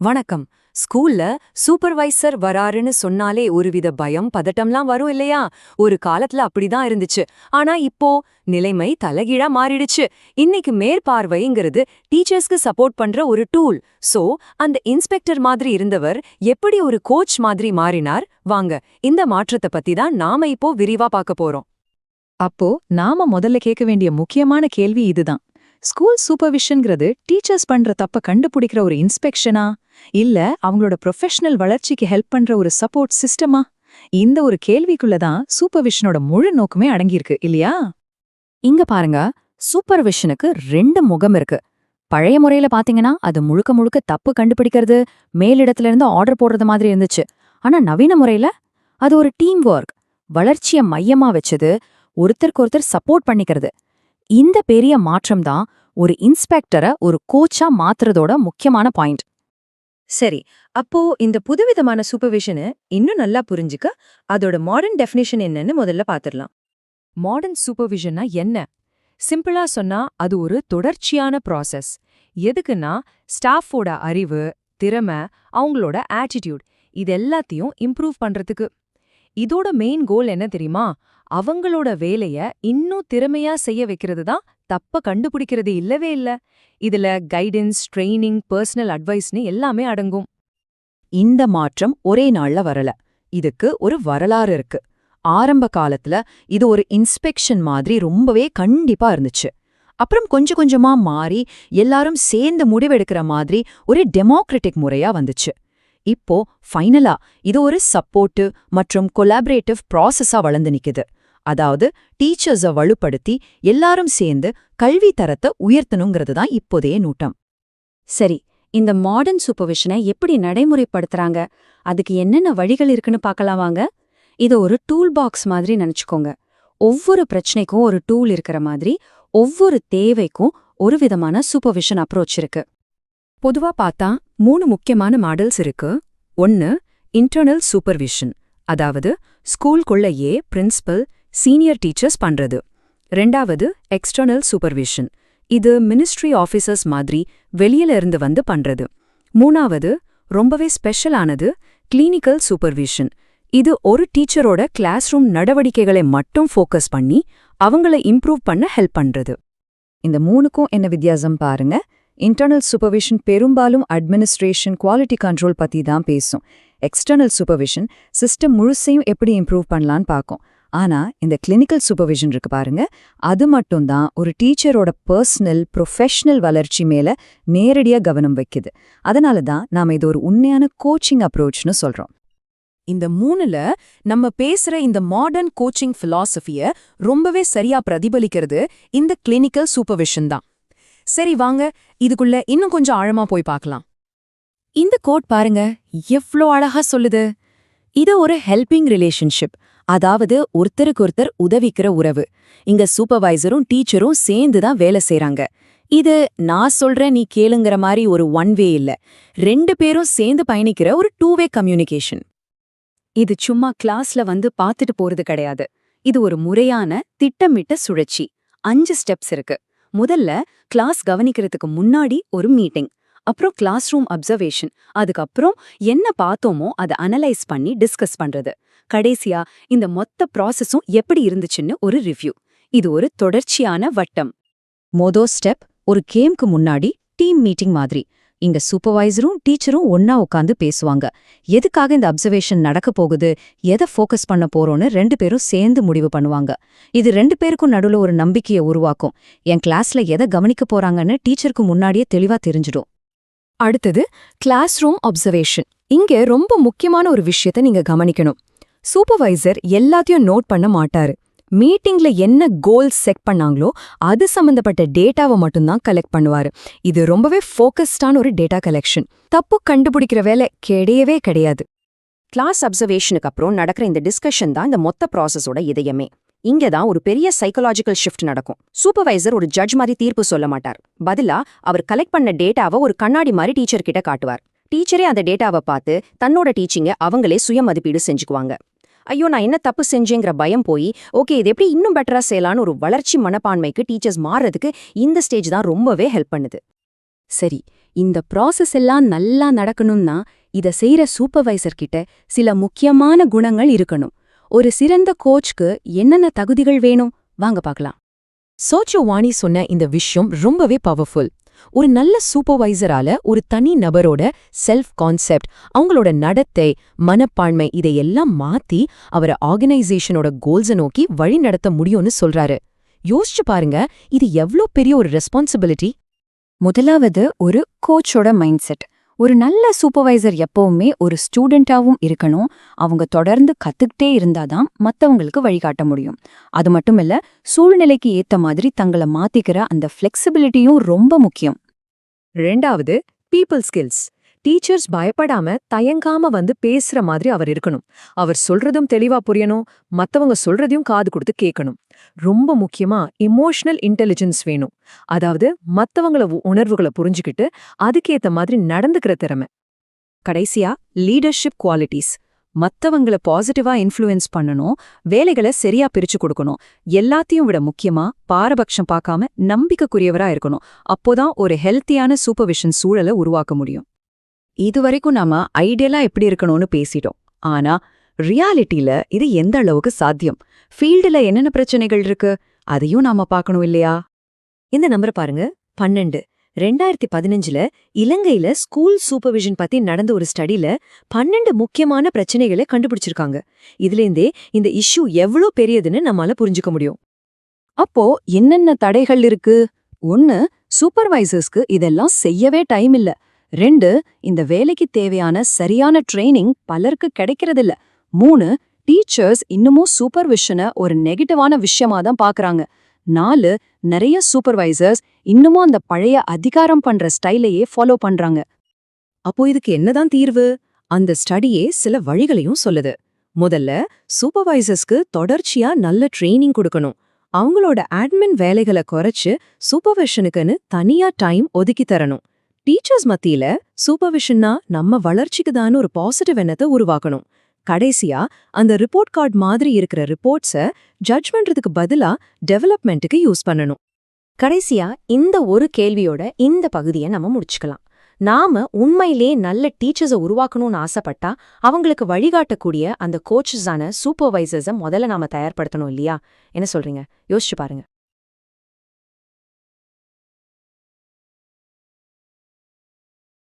வணக்கம். ஸ்கூல்ல சூப்பர்வைசர் வராருன்னு சொன்னாலே ஒருவித பயம் பதட்டம்லாம் வரும் இல்லையா? ஒரு காலத்துல அப்படிதான் இருந்துச்சு. ஆனா இப்போ நிலைமை தலைகீழா மாறிடுச்சு. இன்னைக்கு மேற்பார்வைங்கிறது டீச்சர்ஸ்க்கு சப்போர்ட் பண்ற ஒரு டூல். சோ அந்த இன்ஸ்பெக்டர் மாதிரி இருந்தவர் எப்படி ஒரு கோச் மாதிரி மாறினார்? வாங்க இந்த மாற்றத்தை பத்தி தான் நாம இப்போ விரிவா பார்க்க போறோம். அப்போ நாம முதல்ல கேட்க வேண்டிய முக்கியமான கேள்வி இதுதான். ஸ்கூல் சூப்பர்விஷன்ங்கிறது டீச்சர்ஸ் பண்ற தப்ப கண்டுபிடிக்கிற ஒரு இன்ஸ்பெக்ஷனா? இல்ல அவங்களோட ப்ரொஃபஷனல் வளர்ச்சிக்கு ஹெல்ப் பண்ற ஒரு சப்போர்ட் சிஸ்டமா? இந்த ஒரு கேள்விக்குள்ள தான் சூப்பர்விஷனோட முழு நோக்கமே அடங்கியிருக்கு இல்லையா? இங்க பாருங்க சூப்பர்விஷனுக்கு ரெண்டு முகம் இருக்கு. பழைய முறையில பாத்தீங்கன்னா அது முழுக்க முழுக்க தப்பு கண்டுபிடிக்கிறது மேலிடத்துல இருந்து ஆர்டர் போடுறது மாதிரி இருந்துச்சு. ஆனா நவீன முறையில அது ஒரு டீம் ஒர்க் வளர்ச்சிய மையமா வச்சது ஒருத்தருக்கு ஒருத்தர் சப்போர்ட் பண்ணிக்கிறது. இந்த பெரிய மாற்றம் தான் ஒரு இன்ஸ்பெக்டரை ஒரு கோச்சா மாத்துறதோட முக்கியமான பாயிண்ட். சரி அப்போ இந்த புதுவிதமான சூப்பர்விஷனை இன்னும் நல்லா புரிஞ்சுக்க அதோட மாடர்ன் டெஃபினேஷன் என்னன்னு முதல்ல பாத்துரலாம். மாடர்ன் சூப்பர்விஷன்னா என்ன? சிம்பிளா சொன்னா அது ஒரு தொடர்ச்சியான ப்ராசஸ். எதுக்குன்னா ஸ்டாஃபோட அறிவு திறமை அவங்களோட ஆட்டிடியூட் இது எல்லாத்தையும் இம்ப்ரூவ் பண்றதுக்கு. இதோட மெயின் கோல் என்ன தெரியுமா? அவங்களோட வேலைய இன்னும் திறமையா செய்ய வைக்கிறது தான் தப்ப கண்டுபிடிக்கிறது இல்லவே இல்ல. இதுல கைடன்ஸ் ட்ரெயினிங் பர்சனல் அட்வைஸ்னு எல்லாமே அடங்கும். இந்த மாற்றம் ஒரே நாள்ல வரல. இதுக்கு ஒரு வரலாறு இருக்கு. ஆரம்ப காலத்துல இது ஒரு இன்ஸ்பெக்ஷன் மாதிரி ரொம்பவே கண்டிப்பா இருந்துச்சு. அப்புறம் கொஞ்சம் கொஞ்சமா மாறி எல்லாரும் சேர்ந்து முடிவெடுக்கிற மாதிரி ஒரு டெமோக்ரட்டிக் முறையா வந்துச்சு. இப்போ ஃபைனலா இது ஒரு சப்போர்ட்டிவ் மற்றும் கொலாபரேட்டிவ் ப்ராசஸா வளர்ந்து நிக்குது. அதாவது டீச்சர்ஸ வலுப்படுத்தி எல்லாரும் சேர்ந்து கல்வி தரத்தை உயர்த்தணுங்கிறது தான் இப்போதைய நூட்டம். சரி இந்த மாடர்ன் சூப்பர்விஷனை எப்படி நடைமுறைப்படுத்துறாங்க? அதுக்கு என்னென்ன வழிகள் இருக்குன்னு பார்க்கலாம் வாங்க. இதை ஒரு டூல் பாக்ஸ் மாதிரி நினைச்சுக்கோங்க. ஒவ்வொரு பிரச்சனைக்கும் ஒரு டூல் இருக்கிற மாதிரி ஒவ்வொரு தேவைக்கும் ஒரு விதமான சூப்பர்விஷன் அப்ரோச் இருக்கு. பொதுவா பார்த்தா மூணு முக்கியமான மாடல்ஸ் இருக்கு. ஒன்னு இன்டர்னல் சூப்பர்விஷன் அதாவது ஸ்கூல்குள்ளேயே பிரின்சிபல் சீனியர் டீச்சர்ஸ் பண்றது. ரெண்டாவது எக்ஸ்டர்னல் சூப்பர்விஷன் இது மினிஸ்ட்ரி ஆஃபீஸர்ஸ் மாதிரி வெளியில இருந்து வந்து பண்றது. மூணாவது ரொம்பவே ஸ்பெஷலானது கிளினிக்கல் சூப்பர்விஷன் இது ஒரு டீச்சரோட கிளாஸ் ரூம் நடவடிக்கைகளை மட்டும் ஃபோக்கஸ் பண்ணி அவங்கள இம்ப்ரூவ் பண்ண ஹெல்ப் பண்றது. இந்த மூணுக்கும் என்ன வித்தியாசம் பாருங்க. இன்டர்னல் சூப்பர்விஷன் பெரும்பாலும் அட்மினிஸ்ட்ரேஷன் குவாலிட்டி கண்ட்ரோல் பத்தி தான் பேசும். எக்ஸ்டர்னல் சூப்பர்விஷன் சிஸ்டம் முழுசையும் எப்படி இம்ப்ரூவ் பண்ணலான்னு பார்க்கும். ஆனா இந்த கிளினிக்கல் சூப்பர்விஷன் இருக்கு பாருங்க. அது மட்டும்தான் ஒரு டீச்சரோட பர்சனல் ப்ரொஃபஷனல் வளர்ச்சி மேல நேரடியா கவனம் வைக்குது. அதனால தான் நாம இது ஒரு உண்மையான கோச்சிங் அப்ரோச்னு சொல்றோம். இந்த மூணுல நம்ம பேசுற இந்த மாடர்ன் கோச்சிங் பிலாசபிய ரொம்பவே சரியா பிரதிபலிக்கிறது இந்த கிளினிக்கல் சூப்பர்விஷன் தான். சரி வாங்க இதுக்குள்ள இன்னும் கொஞ்சம் ஆழமா போய் பார்க்கலாம். இந்த கோட் பாருங்க எவ்ளோ அழகா சொல்லுது. இது ஒரு ஹெல்பிங் ரிலேஷன்ஷிப். அதாவது ஒருத்தருக்கு ஒருத்தர் உதவிக்கிற உறவு. இங்க சூப்பர்வைசரும் டீச்சரும் சேர்ந்து தான் வேலை செய்யறாங்க இது நான் சொல்றேன் நீ கேளுங்கிற மாதிரி ஒரு ஒன் வே இல்ல. ரெண்டு பேரும் சேர்ந்து பயணிக்கிற ஒரு டூ வே கம்யூனிகேஷன் இது சும்மா கிளாஸ்ல வந்து பார்த்துட்டு போறது கிடையாது. இது ஒரு முறையான திட்டமிட்ட சுழற்சி. அஞ்சு ஸ்டெப்ஸ் இருக்கு. முதல்ல கிளாஸ் கவனிக்கிறதுக்கு முன்னாடி ஒரு மீட்டிங் அப்புறம் கிளாஸ் ரூம் அப்சர்வேஷன் அதுக்கப்புறம் என்ன பார்த்தோமோ அதை அனலைஸ் பண்ணி டிஸ்கஸ் பண்றது. கடைசியா இந்த மொத்த ப்ராசஸும் எப்படி இருந்துச்சுன்னு ஒரு ரிவ்யூ இது ஒரு தொடர்ச்சியான வட்டம். மொதோ ஸ்டெப் ஒரு கேம்க்கு முன்னாடி டீம் மீட்டிங் மாதிரி. இங்க சூப்பர்வைசரும் டீச்சரும் ஒன்னா உட்காந்து பேசுவாங்க. எதுக்காக இந்த அப்சர்வேஷன் நடக்க போகுது? எதை ஃபோக்கஸ் பண்ண போறோம்னு ரெண்டு பேரும் சேர்ந்து முடிவு பண்ணுவாங்க. இது ரெண்டு பேருக்கும் நடுவுல ஒரு நம்பிக்கையை உருவாக்கும். என் கிளாஸ்ல எதை கவனிக்க போறாங்கன்னு டீச்சருக்கு முன்னாடியே தெளிவா தெரிஞ்சிடும். அடுத்தது கிளாஸ் ரூம் அப்சர்வேஷன் இங்க ரொம்ப முக்கியமான ஒரு விஷயத்த நீங்க கவனிக்கணும். சூப்பர்வைசர் எல்லாத்தையும் நோட் பண்ண மாட்டாரு. மீட்டிங்ல என்ன கோல்ஸ் செட் பண்ணாங்களோ அது சம்பந்தப்பட்ட டேட்டாவை மட்டும்தான் கலெக்ட் பண்ணுவாரு. இது ரொம்பவே ஃபோக்கஸ்டான ஒரு டேட்டா கலெக்ஷன் தப்பு கண்டுபிடிக்கிற வேலை கிடையவே கிடையாது. கிளாஸ் அப்சர்வேஷனுக்கு அப்புறம் நடக்கிற இந்த டிஸ்கஷன் தான் இந்த மொத்த ப்ராசஸோட இதயமே. இங்க தான் ஒரு பெரிய சைக்கலாஜிக்கல் ஷிஃப்ட் நடக்கும். சூப்பர்வைசர் ஒரு ஜட்ஜ் மாதிரி தீர்ப்பு சொல்ல மாட்டார். பதிலா அவர் கலெக்ட் பண்ண டேட்டாவை ஒரு கண்ணாடி மாதிரி டீச்சர் கிட்ட காட்டுவார். டீச்சரே அந்த டேட்டாவை பார்த்து தன்னோட டீச்சிங்க அவங்களே சுய மதிப்பீடு செஞ்சுக்குவாங்க. ஐயோ நான் என்ன தப்பு செஞ்சேங்கிற பயம் போய் ஓகே இது எப்படி இன்னும் பெட்டரா செய்யலான்னு ஒரு வளர்ச்சி மனப்பான்மைக்கு டீச்சர்ஸ் மாறுறதுக்கு இந்த ஸ்டேஜ் தான் ரொம்பவே ஹெல்ப் பண்ணுது. சரி இந்த ப்ராசஸ் எல்லாம் நல்லா நடக்கணும்னா இத செய்யற சூப்பர்வைசர் கிட்ட சில முக்கியமான குணங்கள் இருக்கணும். ஒரு சிறந்த கோச்க்கு என்னென்ன தகுதிகள் வேணும்? வாங்க பார்க்கலாம். சோச்சோ வாணி சொன்ன இந்த விஷயம் ரொம்பவே பவர்ஃபுல் ஒரு நல்ல சூப்பர்வைசரால ஒரு தனி நபரோட செல்ஃப் கான்செப்ட் அவங்களோட நடத்தை மனப்பான்மை இதையெல்லாம் மாத்தி அவரை ஆர்கனைசேஷனோட கோல்ஸை நோக்கி வழி நடத்த முடியும்னு சொல்றாரு. யோசிச்சு பாருங்க இது எவ்ளோ பெரிய ஒரு ரெஸ்பான்சிபிலிட்டி முதலாவது ஒரு கோச்சோட மைண்ட் செட் ஒரு நல்ல சூப்பர்வைசர் எப்பவுமே ஒரு ஸ்டூடெண்டாவும் இருக்கணும். அவங்க தொடர்ந்து கத்துக்கிட்டே இருந்தாதான் மத்தவங்களுக்கு வழிகாட்ட முடியும். அது மட்டும் இல்ல சூழ்நிலைக்கு ஏத்த மாதிரி தங்களை மாத்திக்கிற அந்த ஃப்ளெக்சிபிலிட்டியும் ரொம்ப முக்கியம். ரெண்டாவது பீப்புள் ஸ்கில்ஸ் டீச்சர்ஸ் பயப்படாம தயங்காம வந்து பேசுற மாதிரி அவர் இருக்கணும். அவர் சொல்றதும் தெளிவா புரியணும். மத்தவங்க சொல்றதையும் காது கொடுத்து கேட்கணும். ரொம்ப முக்கியமா இமோஷனல் இன்டெலிஜென்ஸ் வேணும். அதாவது மத்தவங்கள உணர்வுகளை புரிஞ்சுக்கிட்டு அதுக்கேத்த மாதிரி நடந்துக்கிற திறமை. கடைசியா லீடர்ஷிப் குவாலிட்டிஸ் மத்தவங்கள பாசிட்டிவா இன்ஃப்ளூயன்ஸ் பண்ணணும். வேலைகளை சரியா பிரிச்சு கொடுக்கணும். எல்லாத்தையும் விட முக்கியமா பாரபட்சம் பார்க்காம நம்பிக்கைக்குரியவரா இருக்கணும். அப்போதான் ஒரு ஹெல்த்தியான சூப்பர்விஷன் சூழலை உருவாக்க முடியும். இதுவரைக்கும் நாம ஐடியலா எப்படி இருக்கணும்னு பேசிட்டோம். ஆனா ரியாலிட்டில இது எந்த அளவுக்கு சாத்தியம்? ஃபீல்டுல என்னென்ன பிரச்சனைகள் இருக்கு? அதையும் நாம பார்க்கணும் இல்லையா? இந்த நம்பரை பாருங்க. பன்னெண்டு. ரெண்டாயிரத்தி பதினஞ்சுல இலங்கையில ஸ்கூல் சூப்பர்விஷன் பத்தி நடந்த ஒரு ஸ்டடில பன்னெண்டு முக்கியமான பிரச்சனைகளை கண்டுபிடிச்சிருக்காங்க. இதுலேருந்தே இந்த இஷ்யூ எவ்வளோ பெரியதுன்னு நம்மால புரிஞ்சுக்க முடியும். அப்போ என்னென்ன தடைகள் இருக்கு? ஒன்னு சூப்பர்வைசர்ஸ்க்கு இதெல்லாம் செய்யவே டைம் இல்ல. ரெண்டு இந்த வேலைக்கு தேவையான சரியான ட்ரைனிங் பலருக்கு கிடைக்கிறதில்ல. மூணு டீச்சர்ஸ் இன்னமும் சூப்பர்விஷனை ஒரு நெகட்டிவான விஷயமா தான் பாக்குறாங்க. நாலு நிறைய சூப்பர்வைசர்ஸ் இன்னமும் அந்த பழைய அதிகாரம் பண்ற ஸ்டைலையே ஃபாலோ பண்றாங்க. அப்போ இதுக்கு என்னதான் தீர்வு? அந்த ஸ்டடியே சில வழிகளையும் சொல்லுது. முதல்ல சூப்பர்வைசர்ஸ்க்கு தொடர்ச்சியா நல்ல ட்ரைனிங் கொடுக்கணும். அவங்களோட அட்மின் வேலைகளை குறைச்சு சூப்பர்விஷனுக்குன்னு தனியா டைம் ஒதுக்கி தரணும். டீச்சர்ஸ் மத்தியில சூப்பர்விஷன்னா நம்ம வளர்ச்சிக்கு தான் ஒரு பாசிட்டிவ் எண்ணத்தை உருவாக்கணும். கடைசியா அந்த ரிப்போர்ட் கார்டு மாதிரி இருக்கிற ரிப்போர்ட்ஸை ஜட்ஜ் பண்றதுக்கு பதிலா டெவலப்மெண்ட்டுக்கு யூஸ் பண்ணணும். கடைசியா இந்த ஒரு கேள்வியோட இந்த பகுதியை நம்ம முடிச்சுக்கலாம். நாம உண்மையிலே நல்ல டீச்சர்ஸை உருவாக்கணும்னு ஆசைப்பட்டா அவங்களுக்கு வழிகாட்டக்கூடிய அந்த கோச்சஸான சூப்பர்வைசர்ஸை முதல்ல நாம தயார்படுத்தணும் இல்லையா? என்ன சொல்றீங்க? யோசிச்சு பாருங்க.